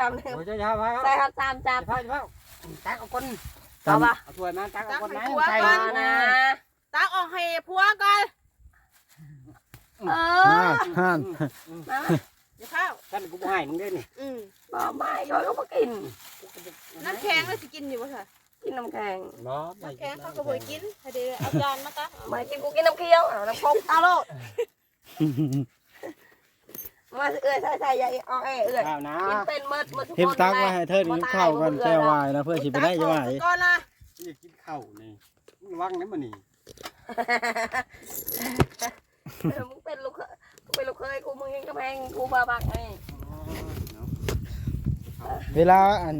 จำหนึ่งโอ้ยจะยาวไปครับใส่ครับสามจับจะเผาจะเผาตักเอาคนเอาปะเอาถ้วยมาตักเอาคนนตักให้ใส่ถ้วยมานะตักออกให้ผัวก่อนเออห้ามาอย่าข้าวท่านกูบ่ให้มึงเด้นี่อืมบอกไม่ย้อยก็มากินน้ำแข็งเราสิกินอยู่บ่ะค่ะกินน้ำแข็งน้ำแข็งเขาก็บ่ให้กินให้เดี๋ยวเอาจานมาตักเอาไม่กินกูกินน้ำเคี้ยวเอาน้ำพกเอาโลด มาเอื้อยใส่ใส่ใหญ่เอาเอ้ยเอื้อยข้าวนะกินเป็นเมิดหมดทุกคนเทมตักไว้ให้เทิดกินข้าวกันแก้ววายนะเพื่อสิไปได้ยังไงตักออกก่อนนะนี่กินข้าวนี่ระวังนะมันนี่เออมึงเป็นลูกเคยกูเป็นลูกเคยกูมึงยังกำแพงกูบาบักไงเวลาอัน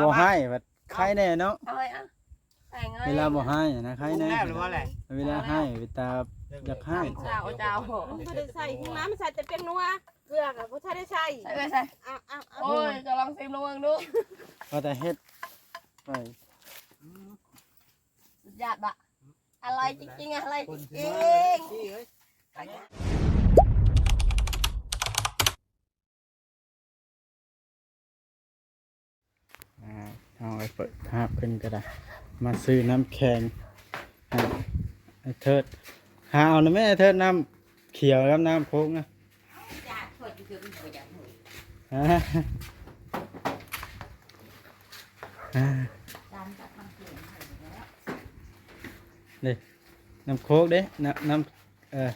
บ่ให้แบบใครแน่เนาะเอาเลยอะแต่งเลยเวลาบ่ให้นะใครแน่แน่หรือว่าอะไรเวลาให้เวลา อยากให้เจ้าเจ้ามันบ่ได้ใส่ถุงน้ำมันใส่แต่เป็นนัวเกลือก็บ่ทันได้ใส่ใส่ไปใส่เอาเอาเอาโอ้ยจะลองซิมลงมึงดูก็แต่เฮ็ดไปสุดยอดบะอะไรจริงๆอะอะไรจริงที่เอ้ยอ่าเอาไปเปิดภาพขึ้นก็ได้ มาซื้อน้ำแข็งให้ไอ้เทิด หาเอานะแม่ไอ้เทิดน้ำเขียวกับน้ำโค้กนะนี่น้ำโค้กเด้น้ำน้ำเออ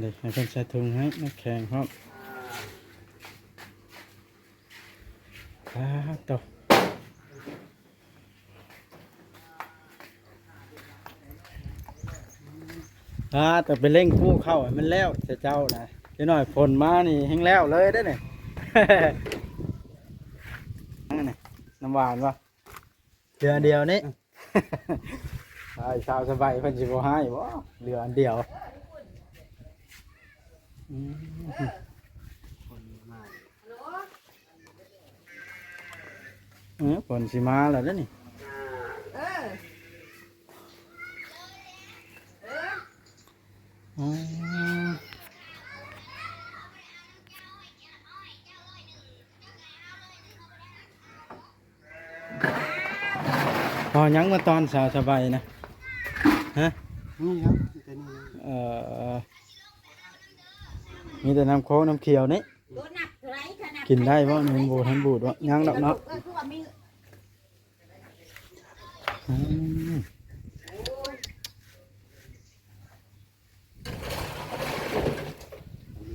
เด็กให้เพิ่นใส่ถุงให้น้ำแข็งพร้อมครับต่อ อ่าแต่ไปเร่งกู้เข้าให้มันแล้วจะเจ้านะเดี๋ยวหน่อยฝนมานี่แห้งแล้วเลยได้อเนี่ย นั่นน่ะน้ำหวานวะเดือนเดียวนี้ ไอ้สาวสบายเพิ่นสิบ่ให้บ่เหลืออันเดียวอืมเออฝนสิมาแล้วเด้อนี่ เออ อ๋อ พอยังมาตอนสาวสบายนะฮะนี่ครับเป็นนี่เอ่อมีแต่น้ำโค้กน้ำเขียวนี่กินได้บ่มันบูทันบูดวะยังดอกเนาะอืม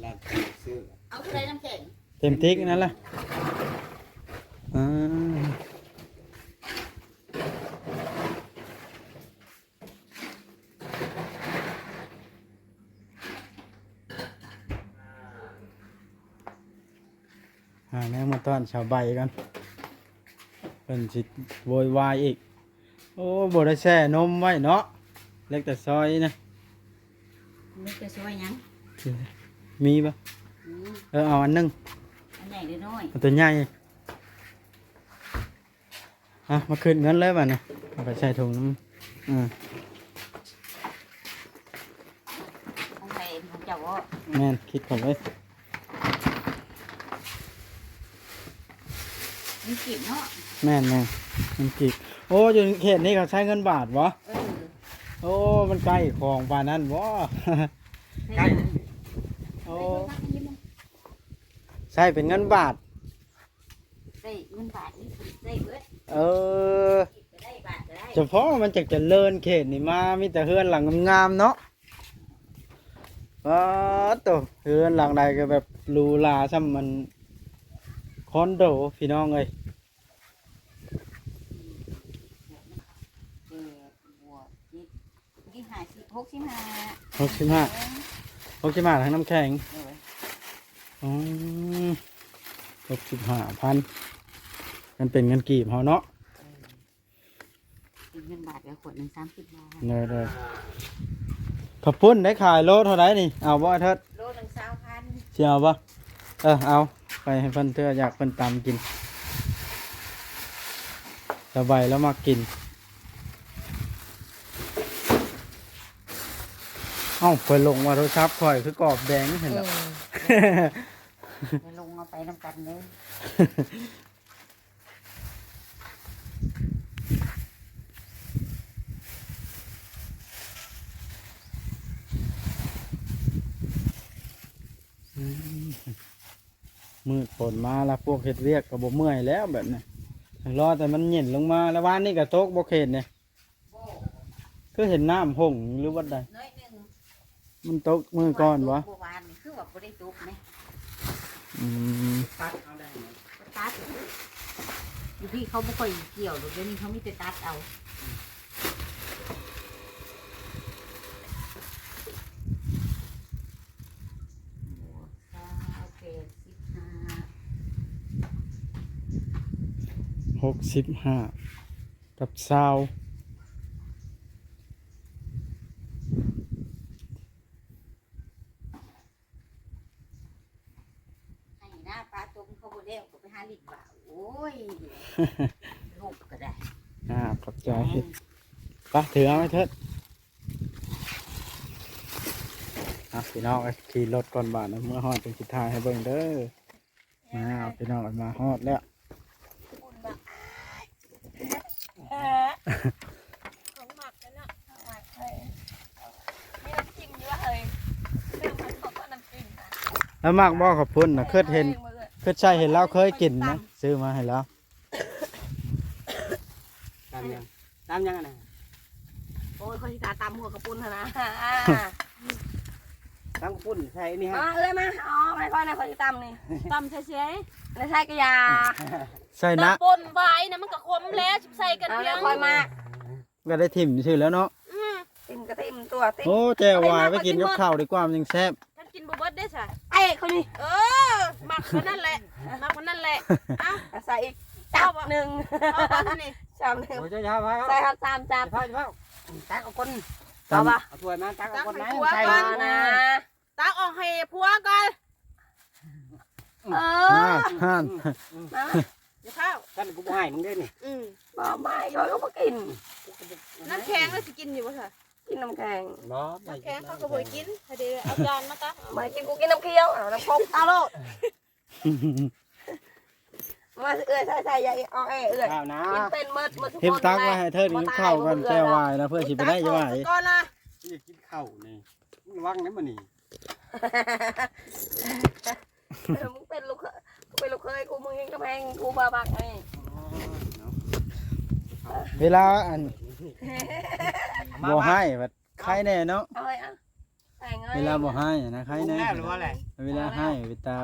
ร้านซื้อ เอาใส่น้ำแข็ง เต็มติ๊กนั่นล่ะอ่าหาแนวมาต้อนชาวใบกันเป็นสิโวยวายอีก โอ้บได้แช่นมไว้เนาะ เล็กแต่ซอยนะไม่จะช่วยหยัง มีปะเออเอาอันหนึงอันให ญ่หรือน้อยเอาตัวใหญ่ฮะมาคืนเงินเลยป่ะเนี่ยเอาไปใส่ถุงน้ำอ่าของใครของเจ้าว่าแม่นคิดก่อนเลยมีกลิ่นเนาะแม่นแม่นมันกิกโอ้อยู่เขตนี้เขาใช้เงินบาทวะเออโอ้มันใกล้ของป่านนั้นวะ ใช่ โอ้ ใช่เป็นเงินบาท ได้เงินบาทนี่ได้เบิดเออก็ได้บาทก็ได้เฉพาะมันจากเจริญเขตนี่มามีแต่เฮือนหลังงามๆเนาะว้าตัวเฮือนหลังใดก็แบบหรูหราซ้ำมันคอนโดพี่น้องเอ้ยเออบวกยี่ยี่ห้าสิบหกสิบห้าหกสิบห้าหกสิบห้าทั้งน้ำแข็งเออ อืมหกสิบห้าพันมันเป็นเงินกีบเขาเนาะเป็นเงินบาทแล้วขวดหนึ่งสามสิบบาทเลยเลยขับปุ้นได้ขายโลเท่าไหรนี่ เอาบ่เทิดโลหนึ่งสามพันเชียวบ่เออเอาไปให้เพิ่นเธออยากเพิ่นตำกินสบายแล้วมากิน เอ้าข่อยลงมาโทรศัพท์ข่อยคือกรอบแดงเห็นเอแล้วอ ไปลงเอาไปน้ำกันเลยมืดฝนมาแล้วพวกเฮ็ดเวียกก็บ่เมื่อยแล้วแบบนี้รอแต่มันเย็นลงมาแล้ววานนี้ก็ตกบ่เข็นเนี่ยคือเห็นน้ำหงหรือว่าใดน้อยหนึ่งมันตกมือก่อนวะเมื่อวานนี่คือว่าบ่ได้ตุกไหม อืมตัดเอาได้ไหมตัดอยู่ที่เขาไม่ค่อยเกี่ยวหรอกเดี๋ยวนี้เขามีแต่ตัดเอาสาวเกศสิบห้าหกสิบห้ากับซาว ให้หน้าปลาตมเขาบ่ได้ก็ไปหาลิบบ่าวโอ้ยลูกก็ได้ อ่าขอบใจไปถือเอาไว้เถิดอะพี่น้องเอาขี่รถก่อนบาทนะเมื่อฮอดเป็นสุดท้ายให้เบิ่งเด้อมาเอาพี่น้องเอามาฮอดแล้วของหมักนั่นน่ะมีน้ำจิ้มอยู่ว่าเฮ้ยเรื่องมันบอกว่าน้ำจิ้มนะแล้วมากบ่ขอบคุณนะเคยเห็นเคยใช่เห็นแล้วเคยกินนะซื้อมาให้แล้วตามยังตามยังอะนะ โอ้ยคนที่ตาตำหัวกระปุ้นเถอะนะตามปุ่นใส่นี่ฮะมาเอ้ยมาอ๋อไม่ค่อยนะคนที่ตำนี่ตำเฉยไม่ใช่กระยาใส่ๆนะตำปนไว้นะมันก็คมแล้วใส่กันเอาเพียแล้วงค่อยมาก็ได้ถิ่มชื่อแล้วเนาะอืมติมกระติมตัวติมโอ้แจ่ววายไปกินกับข้าวดีกว่ามันยังแซ่บท่านกินบ่เบิดได้ใช่เอ้ยคนนี้เออหมักมันนั่นแหละหมักมันนั่นแหละเอ้าใส่อีกจับหนึ่งเอาบ่ท่านนี่จับหนึ่งโอ้ยเจ้าครับใส่ครับสามจับเจ้าเจ้า ตักเอาคนเอาปะเอาถ้วยมาตักเอาคนไหนใส่ใส่มานะตักออกให้ผัวก่อนเอฮ่าอฮ่านมาอย่าเข้าท่านกูบ่ให้มึงได้นี่อืมบอกไม่บอกก็มากินน้ำแข็งแล้วสิกินอยู่บ่ค่ะกินน้ำแข็งบ่น้ำแข็งเขาก็บ่ให้กินให้เดี๋ยวเอาจานมาตักเอาไม่กินกูกินน้ำเคี้ยวเอาน้ำพกเอาโลด มาเอื้อยใส่ใส่ใหญ่เอาเอ้ยเอื้อยข้าวนะกินเป็นเมิดหมดทุกคนเทมตักไว้ให้เธอกินข้าวกันแจ่ววายนะเพื่อสิไปได้ยังไงตักออกก่อนล่ะนี่กินข้าวนี่มึงระวังนะมันนี่เออมึงเป็นลูกเคยกูเป็นลูกเคยกูมึงยังกำแพงกูบาบักไงเวลาอันบ่ให้แบบใครแน่เนาะเอาเลยอะใส่เงยเวลาบ่ให้นะใครไอ้แน่แน่หรือว่าอะไรเวลาให้เวลา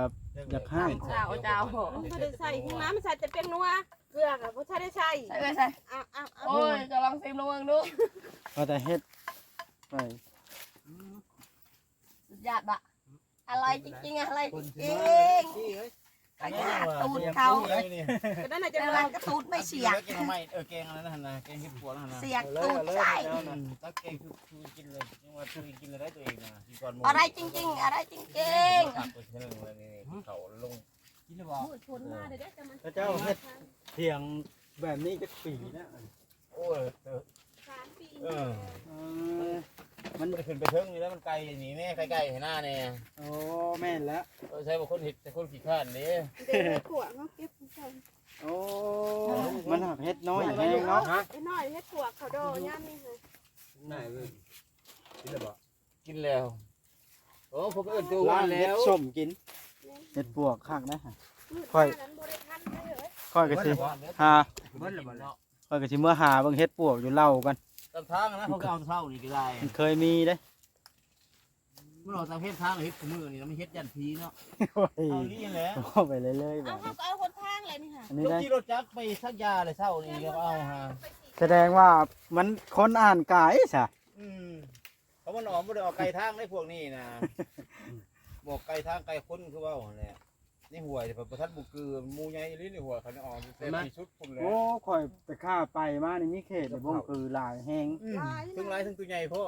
อยากให้เจ้าเจ้ามันบ่ได้ใส่หิมะมันใส่แต่เป็นนัวเกลือก็บ่ทันได้ใส่ใส่เลยใส่เอาเอาเอาโอ้ยจะลองซิมลองมึงดูก็แต่เฮ็ดไปสุดยอดบะอะไรจริงๆอะไรจริง ชี้เอ้ยๆขยะตูดเขาก็นั่นน่ะจะจะอะไรก็ตูดไม่เสียกแกงไม่เออแกงอะไรนั่นนะแกงเห็ดปวกนั่นนะเสียกตูดใช่ตักแกงคือคือกินเลยยังว่าคือกินเลยได้ตัวเองนะกินก่อนอะไรจริง ๆ อะไรจริงตักไปเท่านึงเลยนี่เขาลงกินหรือบ่โอ้ยชนมาเดี๋ยวได้จะมันพระเจ้าเฮ็ดเถียงแบบนี้จะปีนะโอ้ยสามปีเออเออ มันจะขึ้นไปเทิงนี่แล้วมันไกลหนีแม่ไกลๆเห็นหน้าเนี่ยโอ้แม่นแล้วใช้บางคนเห็ดแต่คนขี้ข้านนี่เดี๋ยวขวเนาะเก็บใส่โอ้มันหักเฮ็ดน้อยแห้งเนาะฮะไอ้น้อยเฮ็ดขวเขาดอย่ามนี่ค่ะไหนเว้ยกินหรือบ่กินแล้วโอ้ผมเอิ้นตัวร้าว่านเฮ็แล้ดวส้มกินเฮ็ดปวกคักนะฮะ มืดค่อยนั้นบ่ได้ทันเลยเอ้ยค่อยก็สิหาเบิ้ลเลยบ่เนาะ ค่อยก็สิเมื่อหาเบิ่งเฮ็ดปวกอยู่เล่ากัน ตามทางนะเขาก็เอาเท่านี่ก็ได้มันเคยมีเด้เมื่อเราตามเฮ็ดทางเฮ็ดขมือนี่แล้วมันเฮ็ดยันพีเนาะโอ้ยเอานี่แหละเอาไปเรื่อยๆแบเอาบเขาก็เอาคนทางเลยนี่ค่ะอันนี้ได้ ที่รถจักรไปสักยาเลยเท่านี่ก็เอาฮะแสดงว่ามันคนอ่านกายซะอืมเขามันออกบ่ได้ออกไกลทางได้พวกนี้นะบอกไกลทางไกลคนคือว่าหั่นแหละ นี่หัวแต่ประทัดบุกคือหมูใหญ่ลิ้นในหัวเขาเนี่ยออกเต็มที่ชุดพุ่นเลยโอ้ข่อยไปฆ่าไปมาในนี้เขตในวงคือหลายแห้งอืมทั้งหลายทั้งตัวใหญ่พ่อ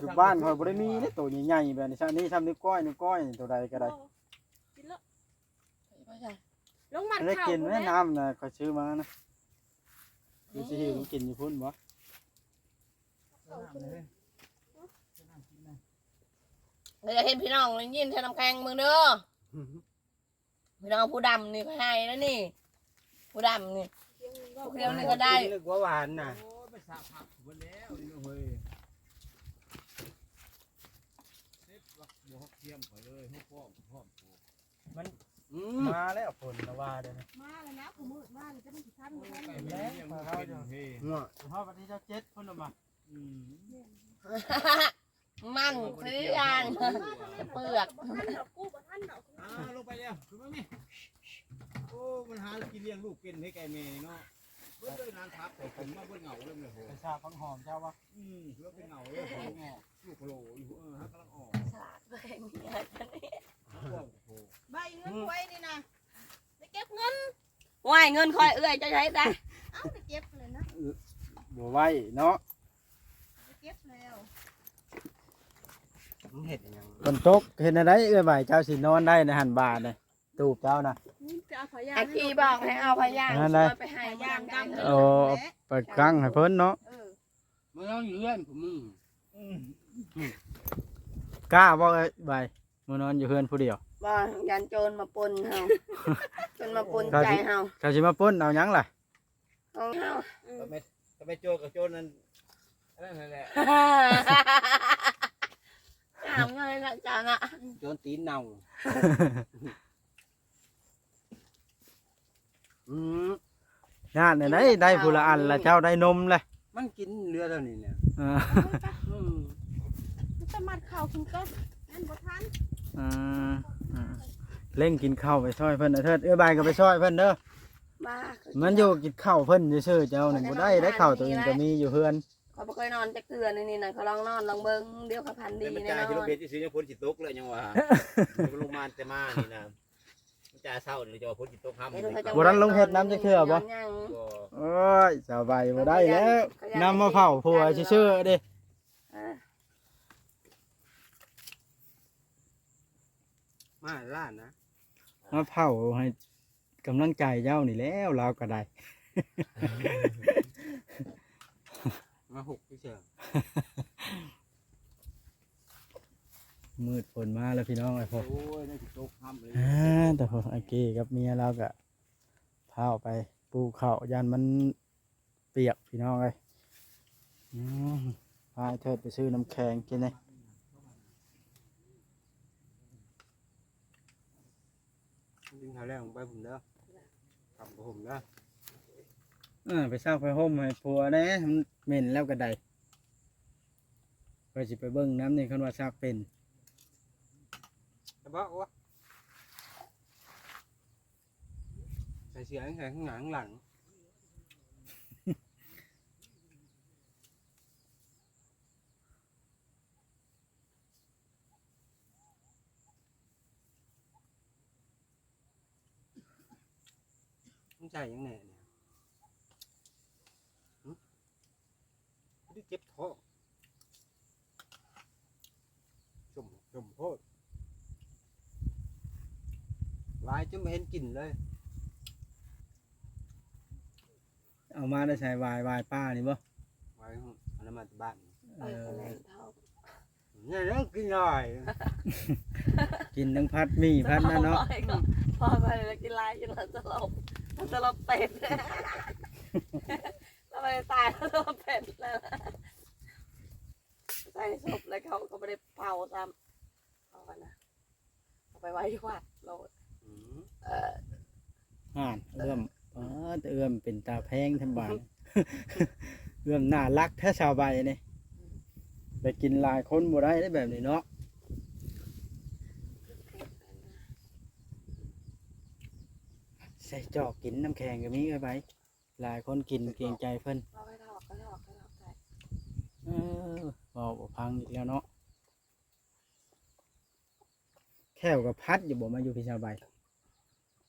อยู่บ้านข่อยบ่ได้มีเด้ตัวใหญ่ๆแบบนี้ซะนี่ทำนิ้วก้อยนิ้วก้อยตัวใดก็ได้กินแล้วลงมัดอันได้เข่ากินพุ่แม่แล้วน้ำนะข่อยซื้อมานะดูสิหิวกินอยู่พุ่นบ่เราจะเห็นพี่น้องเลยยินเธอน้ำแข็งมึงเด้อ พี่น้องผู้ดำนี่ก็ให้แล้วนี่ ผู้ดำนี่ผู้เขียวนี่ก็ได้กินนึกว่าหวานน่ะ โอ้ยไปสาผักหมดแล้วนี่เฮ้ยเซ็ตวักบัวเทียมไปเลยให้พ่อมพ่อมปลูกอืมมาแล้วผลละว่าเด้อนะมาแล้วนะกูมืดมาเลยจะไม่สิทันโอ้บ่ยทันไก่แม่ยังบ่เป็นเฮ้ยเนาะเฮาวันที่เจ็ดพุ่นละมาอืม มันซื้อยางเปลือกบ่ทันดอกกูบ่ทันดอกอ่าลงไปแล้วคือมั้ยโอ้มันหากินเลี้ยงลูกเป็นให้ไก่แม่เนาะเบิ่งเลยนานพักแต่ผมมาเบิ่งเหงาเลยเนี่ยโหไปชาฟังหอมเจ้าว่าอืมเพื่อเป็นเหงาเลยหัวงอกลูกโผล่อยู่เออฮะกำลังออกฉลาดเลยเนี่ยฉันนี่พวกโผล่ใบเงินไว้นี่นะไปเก็บเงินว่ายเงินคอยเอื้อยจะใช้ได้เอ้าไปเก็บเลยนะบ่ไหวเนาะ ไปเก็บแล้ว มึงเห็ดหยังฝนตกเห็นอะไรเอื้อยใบเจ้าสินอนได้ในหันบาทเลยตูบเจ้านะนี่จะเอาพยาไอ้ที่บอกให้เอาพยางอันใดไปให้พยางดำเลเลยยโอ้เปิดครั้งให้เพิ่นเนาะเออมึงต้องอยู่เรื่อนผมมึงกล้าบ่เอ้ยใบมานอนอยู่เพื่อนผู้เดียวว่ายันโจรมาปนเฮาจนมาปนใจเฮาเขาสิมาปล้นเอาหยังล่ะเอาเฮาก็ไม่ก็ไม่โจรกับโจรนั่นนั่นแหละ ถามเลยนะจังอะโจนตีนเน่าอืมงานไหนๆได้ผู้ละอันละเจ้าได้นมเลยมันกินเรือแล้วนี่เนี่ยอ่าอืมมันจะมัดเข่าคุณก็นั่นบ่ทันอ่าอ่าเล่งกินข้าวไปช่วยเพิ่นเอาเถิดเอ้ยใบก็ไปช่วยเพิ่นเด้อบ้ามัมันอยู่กินข้าวเพิ่นซื่อๆเจ้านี่บ่ได้ได้ข้าวตัวเองก็มีอยู่เฮือน เขาบ่เคยนอนจักเทื่อนี่นี่น่ะเขาลองนอนลองเบิ่งเดี๋ยวเขาพันดีแต่มันแน่จ่ายนที่โรองนเรียนที่ซื้อยังพ้นจิตตกเลยยังว่าลงมาแต่มานี่นะมันจ่ายเศร้าเลยจะว่าพ้นจิตตกห้ามเดี๋ยวเขาจะบ่ทันลงเฮ็ดน้ำจักเทื่อบ่ ยัง ก็โอ้ยสบายบ่ได้แล้วนำมาเผาผัวซื่อๆเด้อ่ามาล้านนะมาเผาให้กำลังใจเจ้านี่แล้วเราก็ได้ มาหกพี่เชียวมืดฝนมาแล้วพี่น้องไอ้พวกโอ้ยได้จิตตกห้ามเลยอ่าแต่พอไอ้เก้กับเมียเราก็พาออกไปปลูกข้าวยันมันเปียกพี่น้องเลยอืมพาไอ้เทิดไปซื้อน้ำแข็งกินเลยดึงเท้าแรกผมไปผมเด้อขับกับผมเด้อ เออไปเศร้าไปห่มให้ผัวแหน่มันเหม็นแล้วก็ได้ก็สิไปเบิ้งน้ำนี่คันว่าซักเป็นแต่บอกว่าใส่เสียงใส่ข้างหลังข้างหลังมึงใส่ยังไงเนี่ยหึไม่ได้ เจ็บท้องจมจมโพดลายจนไม่เห็นกลิ่นเลย เอามาได้ใส่วายวายป้านี่บ่ไว้ห้องอันนั้นมาจากบ้านเอเอออแม่นเท่าเนี่ยเรื่องกินหน่อย กินทั้งพัดหมี่พัดนั่นเนาะพอไปแล้วกินลายจนเราจะลบเราจะลบเป็ดเรา ไปตายแล้วลบเป็ดแล้วใส่ศพแล้วเขาก็ไม่ได้เผาซ้ำเอากันนะเอาไปไว้ที่วัดเราอืมเออห่านเอื้อมอ๋อแต่เอื้อมเป็นตาแพงทั้งบ้านเอื้อมน่ารักแท้ชาวใบนี่ไปกินหลายคนบ่ได้ได้แบบนี้เนาะใส่จอกกินน้ำแข็งก็มีไอ้ใบ หลายคนกินเกรงใจเพิ่นเราไปถอกก็ถอกก็ถอกใส่เออบอกบ่พังอีกแล้วเนาะแค่วกับพัดอยู่บ่มาอยู่พี่ชาวใบ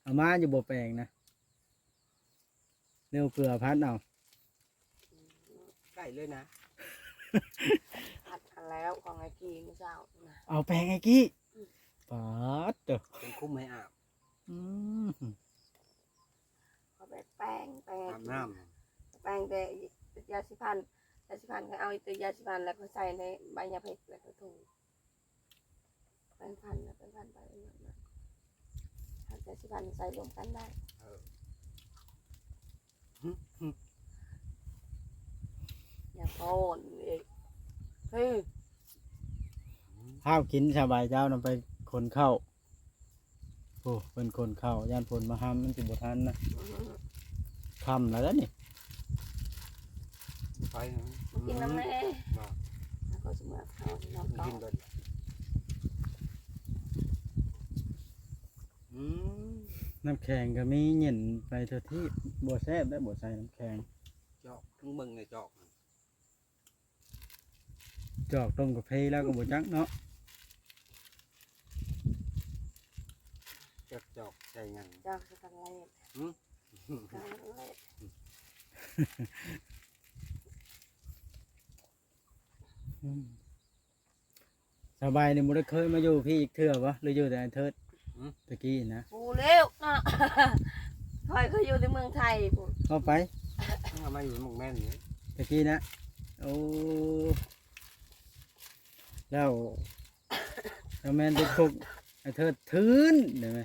เอามาอยู่บ่แปลงนะเร็วเกลือพัดเอาใกล้เลยนะผัดกันแล้วของไอ้กีเมื่อเช้านะเอาแปลงไอ้กี้ปัดเด้อเป็นคุ้มให้อาบอืมเขา ไปแป้งแป้งน้ำแป้งแต่ยาสีฟันยาสีฟันก็เอาตัวยาสีฟันแล้วก็ใส่ในใบยาเพชรแล้วก็ถูแป้งฟันแล้วแป้งฟันไปเรื่อยๆายาสีฟันใส่รวมกันได้อย่าโอนอีกเฮ้ข้าวกินสบายเจ้านำไปคนเข้า โอ้เป็นคนเข้าย่านผลมาห้ามมันสิบ่ทันนะคำแล้วเด้อนี่ไปนะมากินน้ำแน่บ่แล้วก็จะมาเอาน้ำก่อกินนเบิดอืมน้ำแข็งก็มีเย็นไปเท่าที่บ่แซ่บได้บ่ใส่น้ำแข็งจอกมึงเบิ่งเลยจอก จอกต้มกาแฟแล้วก็บ่จักเนาะ จอกจอกใส่หยังเจ้าจะทำอะไรหืมทำอะไรอืมสบายนี่บ่ได้เคยมาอยู่พี่อีกเทื่อบ่หรืออยู่แต่อันเทิดตะกี้นะกูเร็วนะคอยเขาอยู่ในเมืองไทยพูดเข้าไปมึงเอามาอยู่หมกแม่นนี่ตะกี้นะโอ้แล้วแล้วแม่นติดคุก ไอ้เทิดทืนได้ไหม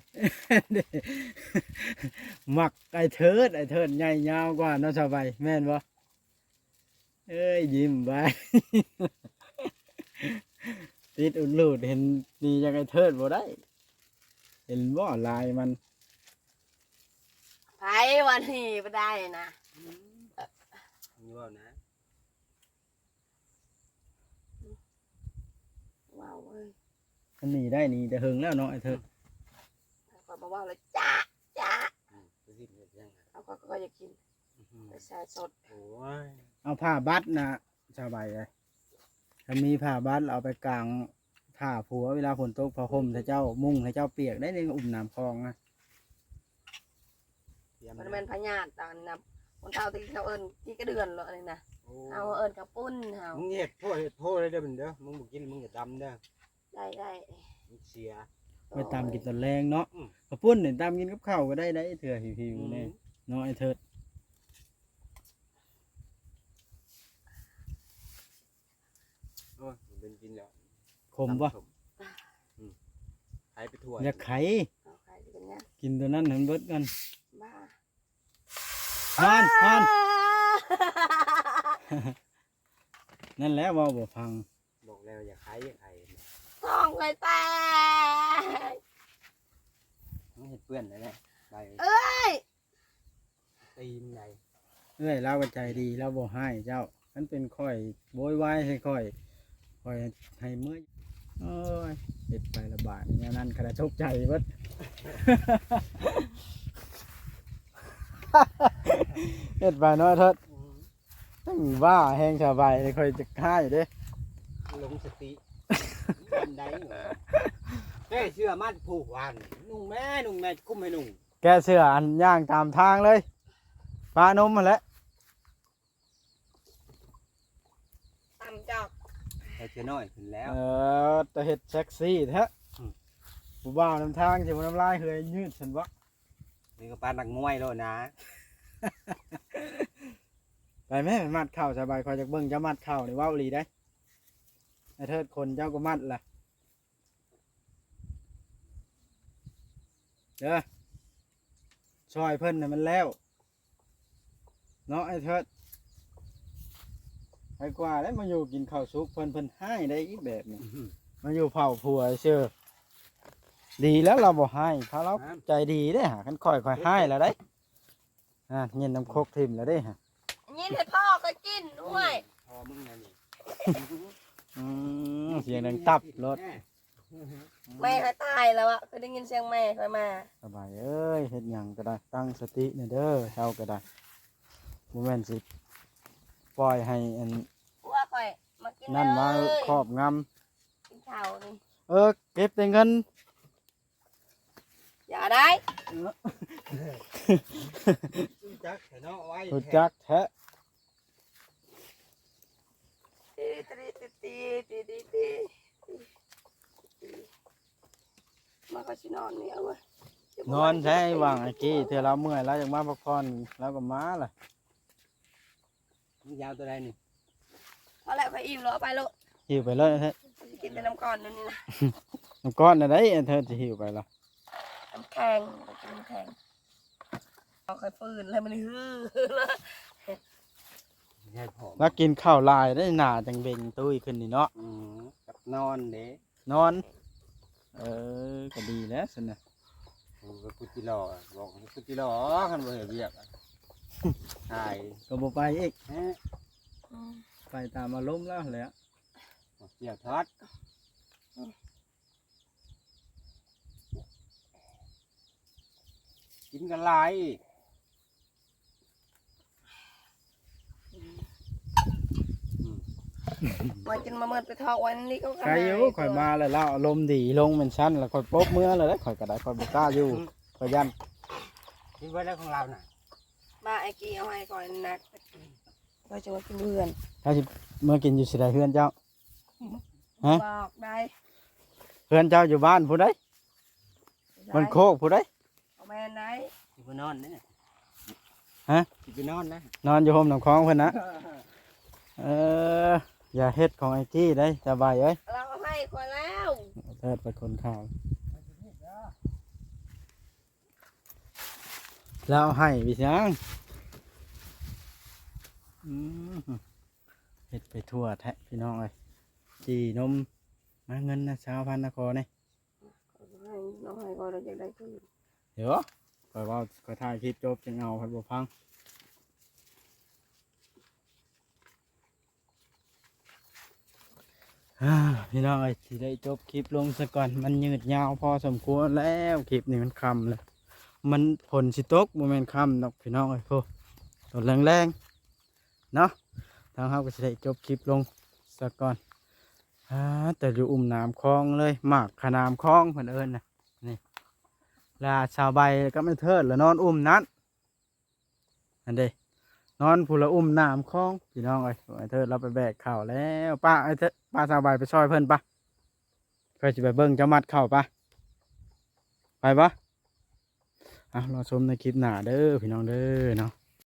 หมักไอ้เทิดไอ้เทิดใหญ่ยาวกว่าเนาะสบายแม่นบ่เอ้ยยิ้มไปติดอุดลูดเห็นดีจากไอ้เทิดบ่ได้ เห็นบ่ลายมันไผวันนี้ไม่ได้นะ นี่ว่านะ ว้าวเว้ย มันหนีได้หนีแต่เฮิงแล้วเนาะไอ้เทิดคอยบอกว่าเลยจ้าจ้าอืมไปสิเฮ็ดยังไงเขาก็ก็จะกินอื้อหือไปใส่สดโอ้ยเอาผ้าบัดนะสบายเลยถ้ามีผ้าบัดเอาไปกลางผ้าผัวเวลาฝนตกผ้าห่มถ้าเจ้ามุ่งถ้าเจ้าเปียกได้ในอุ่มน้ำคลองนะเตรียมมันนะเป็นพญาตตอนนะคนเท่าที่เขาเอิญที่กระเดือนเลยนะโอ้เอาเอิญกับปุ้นเอามึงเห็ดโพดเห็ดโพดเลยเด้อมันเด้อมึงบ่กินมึงอย่าดำเด้อ ได้ได้มึงเสีย ไปตามกินตอนแรงเนาะอืม กระปุ้นเนี่ยตามกินกับข้าวก็ได้ได้เถื่อหิวๆเนี่ยเนาะไอ้เทิดโอ้ยมันเป็นกินแล้วขมปะน้ำส้อืมหายไปทั่วอยากไข่เอาใครจะเป็นเนี้ยกินตัวนั้นให้มันเบิดกันบ้าฮานฮานนั่นแหละเว่าบ่ฟังบอกแล้วอย่าขายอย่าขาย ท้องเลยแตกมึงเห็ดเปื้อนเลยแหละไปเอ้ยตีมไหนเอ้ยเราก็ใจดีเราบ่ให้เจ้ามันเป็นค่อยโวยวายให้ค่อยค่อยให้เมื่อยโอ้ยเฮ็ดไประบาดอย่างนั้นกระทบใจเบิดเฮ็ดไปเนาะเทิดตั้งว่าแห้งสบายเลยค่อยจะค่ายเด้ ลงสติ บันไดเหรอเฮ้ยเชื่อมัดผูกวันนุ่งแม่นุ่งแม่คุ้มให้นุ่งแกเสื้ออันย่างตามทางเลยปลานมมาแหล้วตำจอกแต่เชื่อน้อยขึ้นแล้ว เออแต่เฮ็ดเซ็กซี่แท้อืม ผู้บ่าวนำทางสิบ่น้ำลายเฮยยืดฉันบ่นี่ก็ปานนักมวยแล้วนะไปแม่มัดเข่าสบายคอยจากเบิ่งจะมัดเข่านี่เว้าอีหลีได้ ไอ้เทิดคนเจ้าก็มัดล่ะเด้อซอยเพิ่นน่ะมันแล้ว เนาะไอ้เทิดไปกว่าแล้วมาอยู่กินข้าวสุกเพิ่นเพิ่นให้ได้อีกแบบหนึงมาอยู่เผาผัวเชื่อดีแล้วเราบอกให้ถ้าเราใจดีได้หาคันค่อยค่อยให้แล้วได้อะเย็นน้ำโคกทิมแล้วได้ฮะยินให้พ่อก็กินด้วย พอมึงนะนี่ อืมเสียงดังตับรถแม่เขาตายแล้วอะเคยได้ยินเสียงแม่เขามาสบายเอ้ยเฮ็ดหยังก็ได้ตั้งสติเนี่ยเด้อเช้าก็ได้บ่แม่นสิปล่อยให้อันพวกข่อยมากินนั่นมาเลยครอบงกินข้าวนี่ำเออเก็บแต่เงิน อย่าได้ จักแต่เนาะไว้ รู้จักแท้ ตี ตีตีตีตีตีมาก็ชินอนเนี่ยเว้ยนอนแท้ไอ้ว่างไอ้กี้เธอเราเมื่อยแล้วอยากมาพักผ่อนแล้วก็มาล่ะมึงยาวตัวใดนี่พอแล้วไปอิ่มแล้วเอไปโลดหิวไปเลยแท้จะกินแต่น้ำก่อนนั่นนี่นะน้ำก้อนน่ะได้เธอจะหิวไปละน้ำแข็งกินน้ำแข็งเอาค่อยปืนแล้วมันฮือแล้ว ใช่ผมแล้วกินข้าวลายได้หนาจังเบ่งตุ้ยขึ้นนี่เนาะอืมกับนอนเด้นอน เออก็ดีแล้วสินะผมก็กุจิรอบอกให้กุจิรอคันบ่เห็นเรียกอะใช่ก็บ่ไปอีกฮะไปตามอารมณ์แล้วแหละเกี่ยวทอดกินกันหลายอีก มากินมาเมิดไปทอกไว้นี่ก็ใครอยู่ข่อยมาแล้วแล้วอารมณ์ดีลงเป็นชั้นแล้วข่อยปบเมื่อเลยข่อยก็ได้ข่อยบ่กล้าอยู่ข่อยยันกินไว้แล้วของเราน่ะมาไอ้กี้เอาให้ก่อนนักก็จะมากินเพื่อนถ้าสิเมื่อกินอยู่สิได้เฮือนเจ้าฮะบอกได้เฮือนเจ้าอยู่บ้านผู้ใดมันโคกผู้ใดเอาแม่ไหนสิไปนอนเนี่ยฮะสิไปนอนนะนอนอยู่ห่มน้ำคลองเพิ่นนะเออ อย่าเฮ็ดของไอ้กี้ได้สบายเอ้ยเราเอาให้ก่อนแล้วเทิดไปคนข่าวแล้วเอาให้พี่ช้างอืมเฮ็ดไปทั่วแท้พี่น้องเอ้ยจีนมมาเงินนะชาวพันนครนี่ให้น้องให้ก่อนเราจะได้คืนเดี๋ยวคอยเว่าคอยถ่ายคลิปจบจังเอาพันบ่ฟังอ่า พี่น้องเอ้ยสิได้จบคลิปลงซะก่อนมันยืดยาวพอสมควรแล้วคลิปนี้มันคำเลยมันผลสิตกโมเมนต์ค่ำดอกพี่น้องเอ้ยโฟตนแรงๆเนาะทางเราก็จะได้จบคลิปลงสักก่อนอ่าแต่อยู่อุ้มน้ำคลองเลยหมากขนามคลองเพื่นเอิญนะนี่ลาชาวใบก็ไม่เทิดแล้วนอนอุ้มนั้นอันเด นอนผู้ละอุ้มน้ำคลองพี่น้องเอ้ยไอ้เธอเราไปแบกข่าวแล้วป้าไอ้เธอป้าสาวใบไปซอยเพิ่นปะเคยจะไปเบิ้งจะมัดเข่าวปะไปปะอะรอชมในคลิปหน้าเด้อพี่น้องเด้อเนาะ